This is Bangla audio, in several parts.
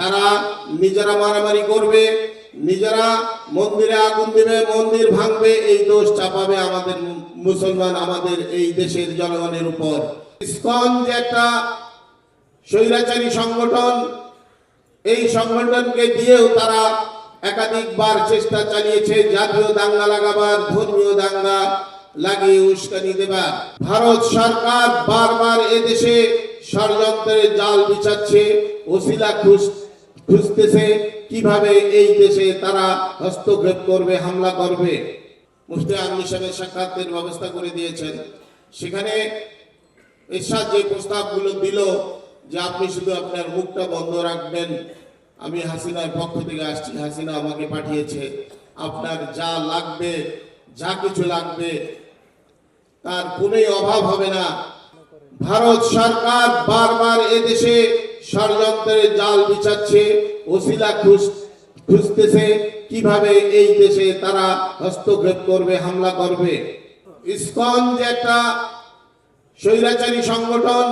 তারা নিজেরা মারামারি করবে, নিজেরা মন্দিরে আগুন দেবে, মন্দির ভাঙবে, এই দোষ চাপাবে আমাদের মুসলমান, আমাদের এই দেশের জনগণের উপর। ইসকন যে একটা স্বৈরাচারী সংগঠন, এই সংগঠনকে দিয়েও তারা একাধিকবার চেষ্টা চালিয়েছে, জাতীয় দাঙ্গা লাগাবার, ধর্মীয় দাঙ্গা লাগিয়ে উস্কানি দেবার। ভারত সরকার বারবার এদেশে ষড়যন্ত্রের জাল বিছাচ্ছে, ওসিলা খুঁজ খুঁজতেছে কীভাবে এই দেশে তারা হস্তক্ষেপ করবে, হামলা করবে। মুফতি আমির সাহেবের সাক্ষাতের ব্যবস্থা করে দিয়েছেন। সেখানে এরশাদ যে প্রস্তাবগুলো দিল যে আপনি শুধু আপনার মুখটা বন্ধ রাখবেন, আমি হাসিনার পক্ষ থেকে আসছি, হাসিনা আমাকে পাঠিয়েছে। আপনার যা লাগবে, যা কিছু লাগবে, তার কোনোই অভাব হবে না। ভারত সরকার বারবার এদেশে ষড়যন্ত্রের জাল বিছাচ্ছে, ওসিলা খুঁজ, খুঁজতেছে কীভাবে এই দেশে তারা হস্তক্ষেপ করবে, হামলা করবে। ইসকন যে একটা স্বৈরাচারী সংগঠন,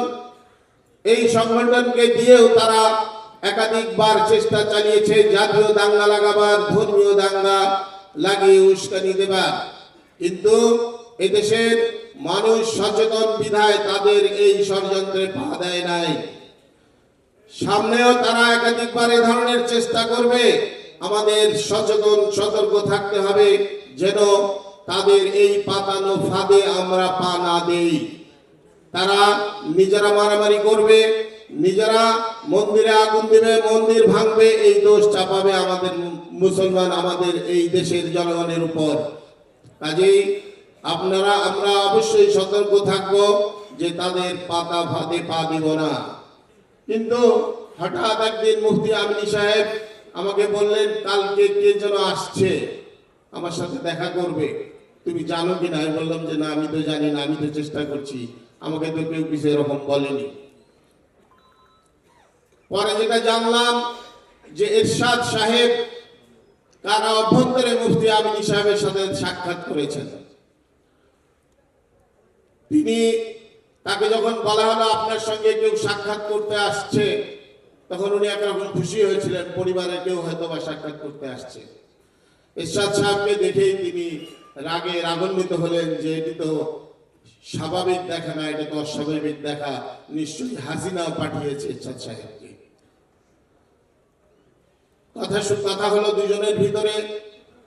এই সংগঠনকে দিয়েও তারা একাধিকবার চেষ্টা চালিয়েছে, জাতীয় দাঙ্গা লাগাবার, ধর্মীয় দাঙ্গা লাগিয়ে উস্কানি দেবার। কিন্তু এদেশের মানুষ সচেতন বিধায় তাদের এই ষড়যন্ত্রে পা দেয় নাই। সামনেও তারা একাধিকবার এ ধরনের চেষ্টা করবে। আমাদের সচেতন, সতর্ক থাকতে হবে যেন তাদের এই পাতানো ফাঁদে আমরা পা না দেই। তারা নিজেরা মারামারি করবে, নিজেরা মন্দিরে আগুন দেবে, মন্দির ভাঙবে, এই দোষ চাপাবে আমাদের মুসলমান আমাদের এই দেশের জনগণের উপর। কাজেই আপনারা, আমরা অবশ্যই সতর্ক থাকব যে তাদের পাতা ফাঁদে পা দিব না। কিন্তু হঠাৎ একদিন মুফতি আমিনী সাহেব আমাকে বললেন, কালকে কে যেন আসছে? আমার সাথে দেখা করবে। তুমি জানো কি না আমি বললাম যে, না, আমি তো জানি না, আমি তো চেষ্টা করছি। আমাকে তো কেউ কিছু এরকম বলেনি। পরে যেটা জানলাম যে এরশাদ সাহেব তারা অভ্যন্তরে মুফতি আমিনী সাহেবের সাথে সাক্ষাৎ করেছেন। তিনি তাকে যখন বলা হলো আপনার সঙ্গে কেউ সাক্ষাৎ করতে আসছে, তখন উনি একরকম খুশি হয়েছিলেন পরিবারের কেউ হয়তো বা সাক্ষাৎ করতে আসছে। এরশাদ সাহেবকে দেখেই তিনি রাগে রাগান্বিত হলেন যে এটি তো স্বাভাবিক দেখা না, এটা তো অস্বাভাবিক দেখা। নিশ্চয়ই হাসিনাও পাঠিয়েছে এরশাদ সাহেবকে। কথা কথা হলো দুজনের ভিতরে,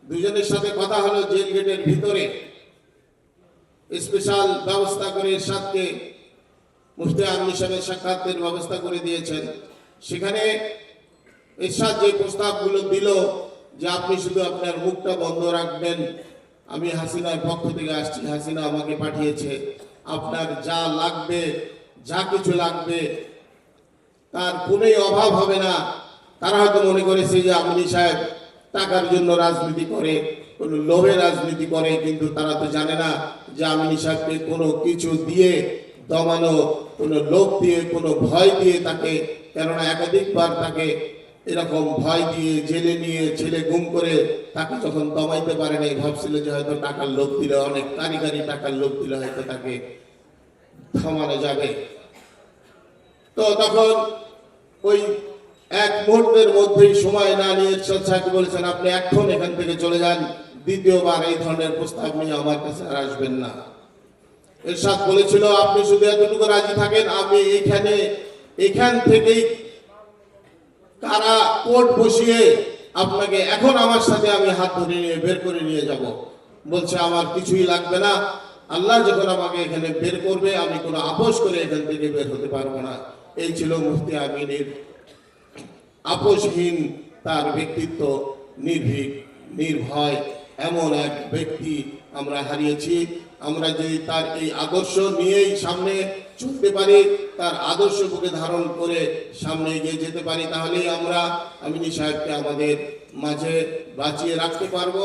দুজনের সাথে কথা হলো জেল গেটের ভিতরে। স্পেশাল ব্যবস্থা করে এরশাদকে মুফতি আমির সাহেবের সাক্ষাতের ব্যবস্থা করে দিয়েছেন। সেখানে এরশাদ যে প্রস্তাবগুলো দিল যে আপনি শুধু আপনার মুখটা বন্ধ রাখবেন, আমি হাসিনার পক্ষ থেকে আসছি, হাসিনা আমাকে পাঠিয়েছে। আপনার যা লাগবে, যা কিছু লাগবে, তার কোনোই অভাব হবে না। তারা হয়তো মনে করেছে যে আমিনী সাহেব টাকার জন্য রাজনীতি করে, কোনো লোভে রাজনীতি করে, কিন্তু তারা তো জানে না যে আমিনী সাহেবকে কোনো কিছু দিয়ে দমানো, কোনো লোভ দিয়ে, কোনো ভয় দিয়ে তাকে, কেননা একাধিকবার তাকে এরকম ভয় দিয়ে জেলে নিয়ে ছেলে গুম করে তাকে যখন দমাইতে পারে নাই, ভাবছিল যে হয়তো টাকার লোভ দিলে, অনেক কারিগরি টাকার লোভ দিলে হয়তো তাকে থামানো যাবে। তো তখন ওই এক মুহূর্তের মধ্যেই সময় না নিয়ে সাহেব বলেছেন, আপনি এখন এখান থেকে চলে যান, দ্বিতীয়বার এই ধরনের প্রস্তাব নিয়ে আমার কাছে আর আসবেন না। এরশাদ বলেছিল, আপনি শুধু এতটুকু রাজি থাকেন, আমি এখানে, এখান থেকেই কারা কোর্ট বসিয়ে আপনাকে এখন আমার সাথে আমি হাত ধরে নিয়ে, বের করে নিয়ে যাব। বলছে, আমার কিছুই লাগবে না। আল্লাহ যখন আমাকে এখানে বের করবে, আমি কোনো আপোষ করে এখান থেকে বের হতে পারব না। এই ছিল মুফতি আমিনের আপোষহীন, তার ব্যক্তিত্ব নির্ভীক, নির্ভয় এমন এক ব্যক্তি আমরা হারিয়েছি। আমরা যদি তার এই আদর্শ নিয়েই সামনে চলতে পারি, তার আদর্শ বুকে ধারণ করে সামনে এগিয়ে যেতে পারি, তাহলেই আমরা আমিনী সাহেবকে আমাদের মাঝে বাঁচিয়ে রাখতে পারব।